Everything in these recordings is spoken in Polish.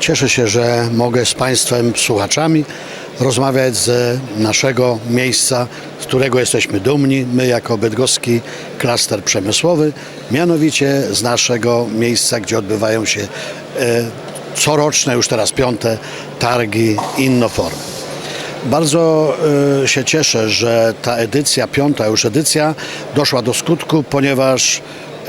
Cieszę się, że mogę z Państwem, słuchaczami, rozmawiać z naszego miejsca, z którego jesteśmy dumni, my jako bydgoski klaster przemysłowy, mianowicie z naszego miejsca, gdzie odbywają się e, coroczne, już teraz piąte targi Innoform. Bardzo e, się cieszę, że ta edycja, piąta już edycja, doszła do skutku, ponieważ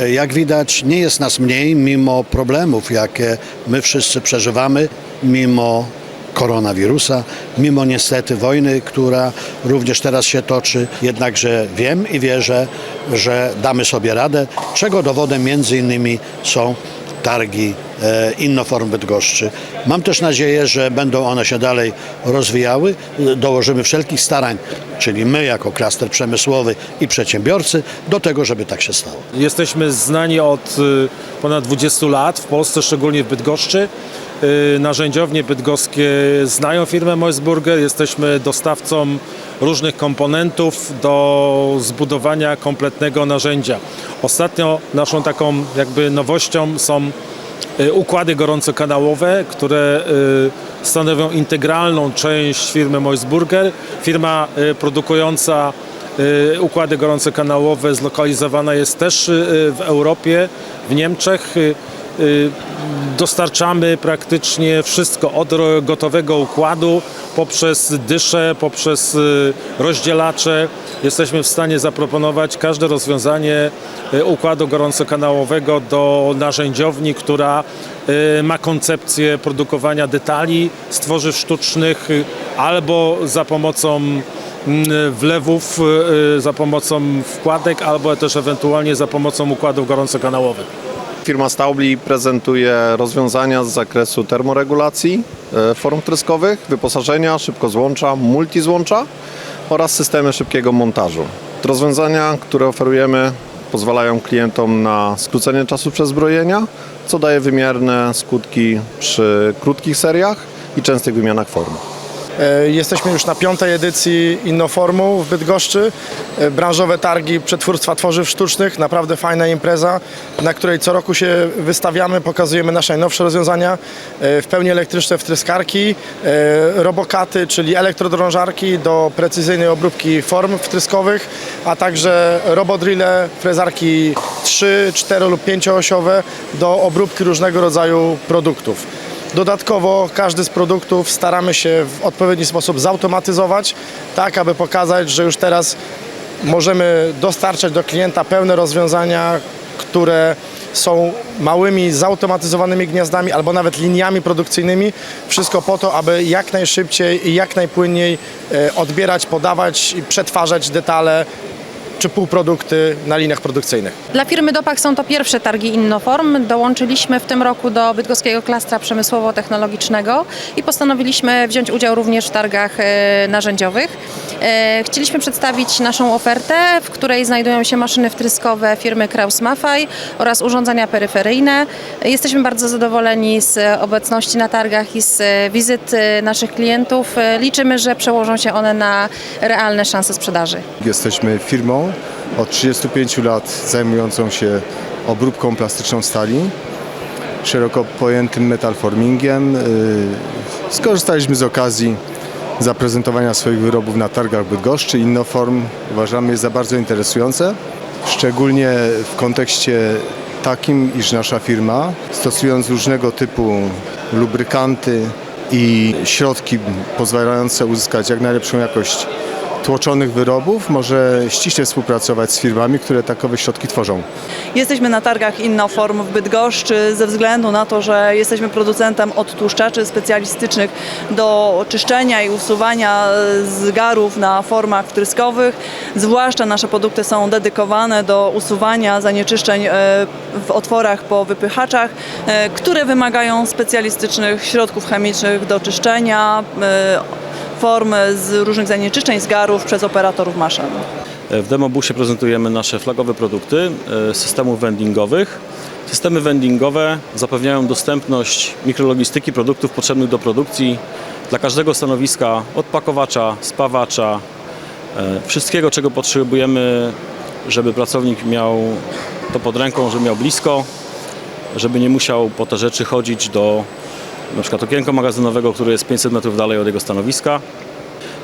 jak widać nie jest nas mniej, mimo problemów, jakie my wszyscy przeżywamy, mimo koronawirusa, mimo niestety wojny, która również teraz się toczy. Jednakże wiem i wierzę, że damy sobie radę, czego dowodem między innymi są targi e, Innoform Bydgoszczy. Mam też nadzieję, że będą one się dalej rozwijały. Dołożymy wszelkich starań, czyli my jako klaster przemysłowy i przedsiębiorcy, do tego, żeby tak się stało. Jesteśmy znani od y, ponad 20 lat w Polsce, szczególnie w Bydgoszczy. Y, Narzędziownie bydgoskie znają firmę Moisburger. Jesteśmy dostawcą różnych komponentów do zbudowania kompletnego narzędzia. Ostatnio naszą taką jakby nowością są układy gorącokanałowe, które y, stanowią integralną część firmy Moisburger. Firma y, produkująca układy gorącokanałowe zlokalizowana jest też w Europie, w Niemczech. Y, Dostarczamy praktycznie wszystko od gotowego układu poprzez dysze, poprzez y, rozdzielacze. Jesteśmy w stanie zaproponować każde rozwiązanie y, układu gorącokanałowego do narzędziowni, która ma koncepcję produkowania detali z tworzyw sztucznych albo za pomocą mm, wlewów, za pomocą wkładek, albo też ewentualnie za pomocą układów gorącokanałowych. Firma Staubli prezentuje rozwiązania z zakresu termoregulacji e, form tryskowych, wyposażenia, szybkozłącza, multizłącza oraz systemy szybkiego montażu. Rozwiązania, które oferujemy pozwalają klientom na skrócenie czasu przezbrojenia, co daje wymierne skutki przy krótkich seriach i częstych wymianach form. E, Jesteśmy już na piątej edycji Innoformu w Bydgoszczy. E, Branżowe targi przetwórstwa tworzyw sztucznych. Naprawdę fajna impreza, na której co roku się wystawiamy, pokazujemy nasze najnowsze rozwiązania. e, W pełni elektryczne wtryskarki, robokaty, czyli elektrodrążarki do precyzyjnej obróbki form wtryskowych, a także robodrille, frezarki 3, 4 lub 5-osiowe do obróbki różnego rodzaju produktów. Dodatkowo każdy z produktów staramy się w odpowiedni sposób zautomatyzować, tak aby pokazać, że już teraz możemy dostarczać do klienta pełne rozwiązania, które są małymi zautomatyzowanymi gniazdami albo nawet liniami produkcyjnymi. Wszystko po to, aby jak najszybciej i jak najpłynniej e, odbierać, podawać i przetwarzać detale czy półprodukty na liniach produkcyjnych. Dla firmy Dopak są to pierwsze targi Innoform. Dołączyliśmy w tym roku do bydgoskiego klastra przemysłowo-technologicznego i postanowiliśmy wziąć udział również w targach e, narzędziowych. E, Chcieliśmy przedstawić naszą ofertę, w której znajdują się maszyny wtryskowe firmy Kraus Maffei oraz urządzenia peryferyjne. Jesteśmy bardzo zadowoleni z obecności na targach i z wizyt e, naszych klientów. Liczymy, że przełożą się one na realne szanse sprzedaży. Jesteśmy firmą od 35 lat zajmującą się obróbką plastyczną stali, szeroko pojętym metalformingiem. Yy, Skorzystaliśmy z okazji zaprezentowania swoich wyrobów na targach Bydgoszczy. Innoform uważamy jest za bardzo interesujące, szczególnie w kontekście takim, iż nasza firma stosując różnego typu lubrykanty i środki pozwalające uzyskać jak najlepszą jakość tłoczonych wyrobów może ściśle współpracować z firmami, które takowe środki tworzą. Jesteśmy na targach Innoform w Bydgoszczy ze względu na to, że jesteśmy producentem odtłuszczaczy specjalistycznych do czyszczenia i usuwania zgarów na formach wtryskowych. Zwłaszcza nasze produkty są dedykowane do usuwania zanieczyszczeń e, w otworach po wypychaczach, e, które wymagają specjalistycznych środków chemicznych do czyszczenia e, form z różnych zanieczyszczeń, zgarów przez operatorów maszyn. W demobusie prezentujemy nasze flagowe produkty e, systemów vendingowych. Systemy vendingowe zapewniają dostępność mikrologistyki produktów potrzebnych do produkcji dla każdego stanowiska, od pakowacza, spawacza, e, wszystkiego czego potrzebujemy, żeby pracownik miał to pod ręką, żeby miał blisko, żeby nie musiał po te rzeczy chodzić do na przykład okienko magazynowego, które jest 500 metrów dalej od jego stanowiska.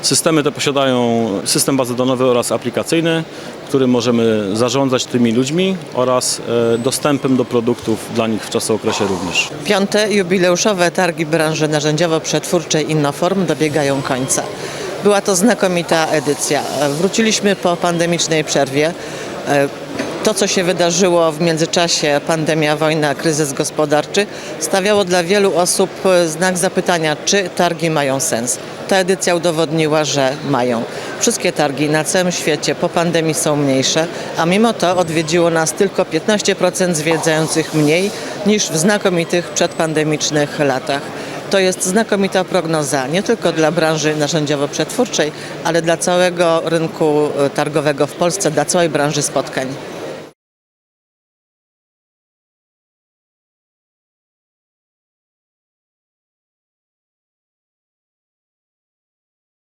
Systemy te posiadają system bazodonowy oraz aplikacyjny, którym możemy zarządzać tymi ludźmi oraz e, dostępem do produktów dla nich w czasookresie również. Piąte jubileuszowe targi branży narzędziowo-przetwórczej Innoform dobiegają końca. Była to znakomita edycja. Wróciliśmy po pandemicznej przerwie. To, co się wydarzyło w międzyczasie, pandemia, wojna, kryzys gospodarczy, stawiało dla wielu osób e, znak zapytania, czy targi mają sens. Ta edycja udowodniła, że mają. Wszystkie targi na całym świecie po pandemii są mniejsze, a mimo to odwiedziło nas tylko 15% zwiedzających mniej niż w znakomitych przedpandemicznych latach. To jest znakomita prognoza nie tylko dla branży narzędziowo-przetwórczej, ale dla całego rynku e, targowego w Polsce, dla całej branży spotkań.